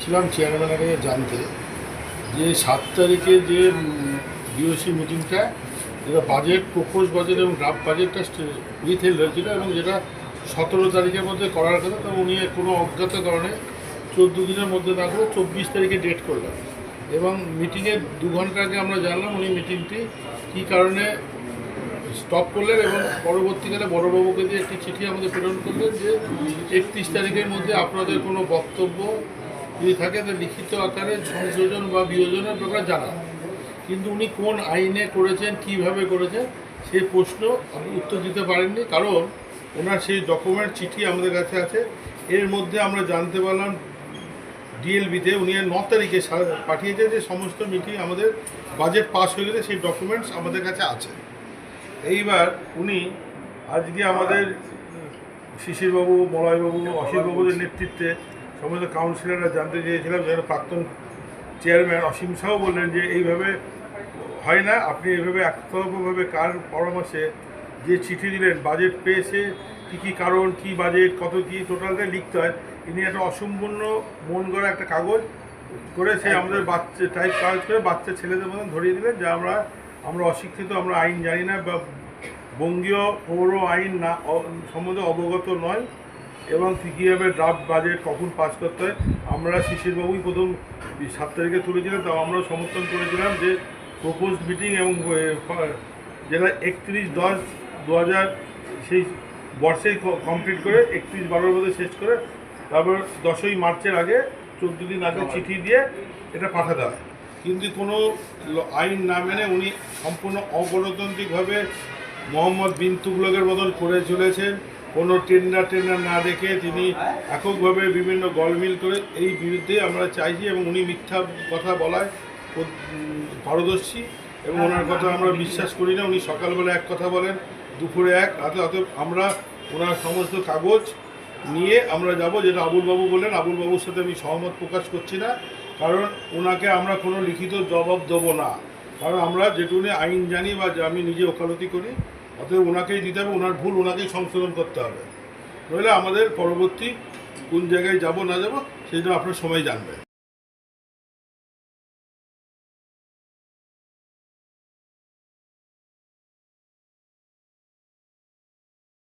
ছিলাম চেয়ারম্যানের কাছে জানতে যে সাত তারিখে যে বিওসি মিটিংটা যেটা বাজেট প্রপোজ বাজেট এবং ড্রাফট বাজেটটা হেল্ড হয়েছিল এবং যেটা সতেরো তারিখের মধ্যে করার কথা, তো উনি কোনো অজ্ঞাত কারণে চোদ্দ দিনের মধ্যে না করে চব্বিশ তারিখে ডেট করলেন। এবং মিটিংয়ের দু ঘণ্টা আগে আমরা জানলাম উনি মিটিংটি কী কারণে স্টপ করলেন এবং পরবর্তীকালে বড়বাবুকে দিয়ে একটি চিঠি আমাদের প্রেরণ করলেন যে একত্রিশ তারিখের মধ্যে আপনাদের কোনো বক্তব্য যদি থাকে তা লিখিত আকারে সংযোজন বা বিয়োজনের ব্যাপারে জানান কিন্তু উনি কোন আইনে করেছেন, কীভাবে করেছেন সেই প্রশ্ন আপনি উত্তর দিতে পারেননি কারণ ওনার সেই ডকুমেন্ট, চিঠি আমাদের কাছে আছে। এর মধ্যে আমরা জানতে পারলাম ডিএলবিতে উনি ন তারিখে পাঠিয়েছেন যে সমস্ত মিটিং আমাদের বাজেট পাস হয়ে গেছে, সেই ডকুমেন্টস আমাদের কাছে আছে। এইবার উনি আজকে আমাদের শিশিরবাবু মলয়বাবু অসীমবাবুদের নেতৃত্বে সমস্ত কাউন্সিলররা জানতে চেয়েছিলাম যেন প্রাক্তন চেয়ারম্যান অসীম শাহ বললেন যে এইভাবে হয় না আপনি এইভাবে একতরফভাবে কার পরামর্শে যে চিঠি দিলেন বাজেট পেয়েছে কী কী কারণ কী বাজেট কত কী টোটালটা লিখতে হয়। ইনি একটা অসম্পূর্ণ মন গড়া একটা কাগজ করে সে আমাদের বাচ্চা টাইপ কাজ করে বাচ্চা ছেলেদের মতন ধরিয়ে দিলেন যে আমরা আমরা অশিক্ষিত আমরা আইন জানি না বা বঙ্গীয় পৌর আইন না সম্বন্ধে অবগত নয়। এবং কীভাবে ড্রাফট বাজেট কখন পাস করতে হয় আমরা শিশিরবাবুই প্রথম সাত তারিখে তুলেছিলাম তাও আমরা সমর্থন করেছিলাম যে প্রপোজ মিটিং এবং যেটা একত্রিশ দশ দু হাজার সেই বর্ষেই কমপ্লিট করে একত্রিশ বারোর মধ্যে শেষ করে তারপর দশই মার্চের আগে চোদ্দ দিন আগে চিঠি দিয়ে এটা পাঠাতে হয়। কিন্তু কোনো আইন না মেনে উনি সম্পূর্ণ অগণতান্ত্রিকভাবে মোহাম্মদ বিন তুগলকের মতন করে চলেছেন। কোনো টেন্ডার টেন্ডার না দেখে তিনি এককভাবে বিভিন্ন গলমিল করে এই বিরুদ্ধে আমরা চাইছি এবং উনি মিথ্যা কথা বলায় পারদর্শী এবং ওনার কথা আমরা বিশ্বাস করি না। উনি সকালবেলা এক কথা বলেন, দুপুরে এক, রাতে অত আমরা ওনার সমস্ত কাগজ নিয়ে আমরা যাব, যেটা আবুল বাবু বললেন। আবুল বাবুর সাথে আমি সহমত প্রকাশ করছি না, কারণ ওনাকে আমরা কোনো লিখিত জবাব দেবো না। কারণ আমরা যেটুকুনি আইন জানি বা আমি নিজে ওকালতি করি অতএব ওনাকেই দিতে হবে, ওনার ভুল ওনাকেই সংশোধন করতে হবে। নইলে আমাদের পরবর্তী কোন জায়গায় যাব না যাব জন্য আপনার সময় জানবেন।